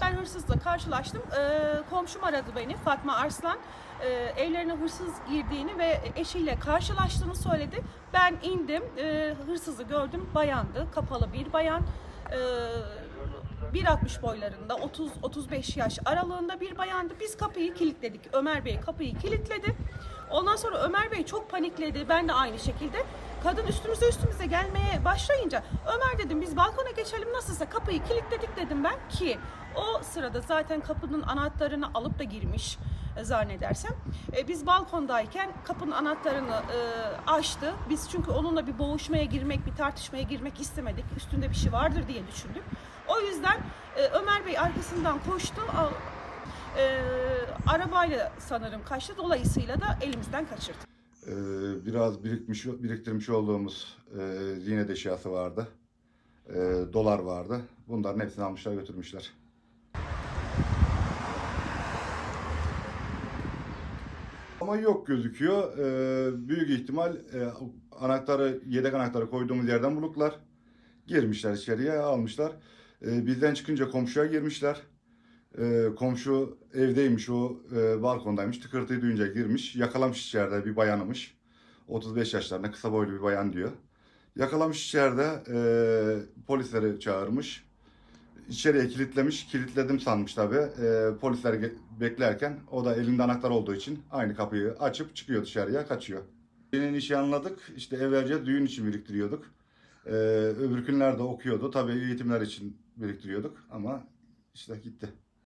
ben hırsızla karşılaştım. Ee, komşum aradı beni Fatma Arslan. Ee, evlerine hırsız girdiğini ve eşiyle karşılaştığını söyledi. Ben indim, ee, hırsızı gördüm. Bayandı, kapalı bir bayan. Ee, 1.60 boylarında, 30-35 yaş aralığında bir bayandı. Biz kapıyı kilitledik. Ömer Bey kapıyı kilitledi. Ondan sonra Ömer Bey çok panikledi. Ben de aynı şekilde. Kadın üstümüze üstümüze gelmeye başlayınca Ömer dedim biz balkona geçelim nasılsa kapıyı kilitledik dedim ben ki o sırada zaten kapının anahtarını alıp da girmiş e, zannedersem. E, biz balkondayken kapının anahtarını e, açtı. Biz çünkü onunla bir boğuşmaya girmek, bir tartışmaya girmek istemedik. Üstünde bir şey vardır diye düşündük. O yüzden e, Ömer Bey arkasından koştu. Al- e, arabayla sanırım kaçtı. Dolayısıyla da elimizden kaçırdı. Ee, biraz birikmiş, biriktirmiş olduğumuz e, ziynet eşyası vardı. E, dolar vardı. Bunların hepsini almışlar götürmüşler. Ama yok gözüküyor. Ee, büyük ihtimal e, anahtarı, yedek anahtarı koyduğumuz yerden buluklar. Girmişler içeriye, almışlar. Ee, bizden çıkınca komşuya girmişler. Ee, komşu evdeymiş, o e, balkondaymış. Tıkırtıyı duyunca girmiş. Yakalamış içeride bir bayanımış. 35 yaşlarında kısa boylu bir bayan diyor. Yakalamış içeride e, polisleri çağırmış. İçeriye kilitlemiş. Kilitledim sanmış tabii. E, polisler beklerken o da elinde anahtar olduğu için aynı kapıyı açıp çıkıyor dışarıya kaçıyor. Senin işi anladık. İşte evvelce düğün için biriktiriyorduk. E, öbür günlerde okuyordu. Tabii eğitimler için biriktiriyorduk ama işte gitti.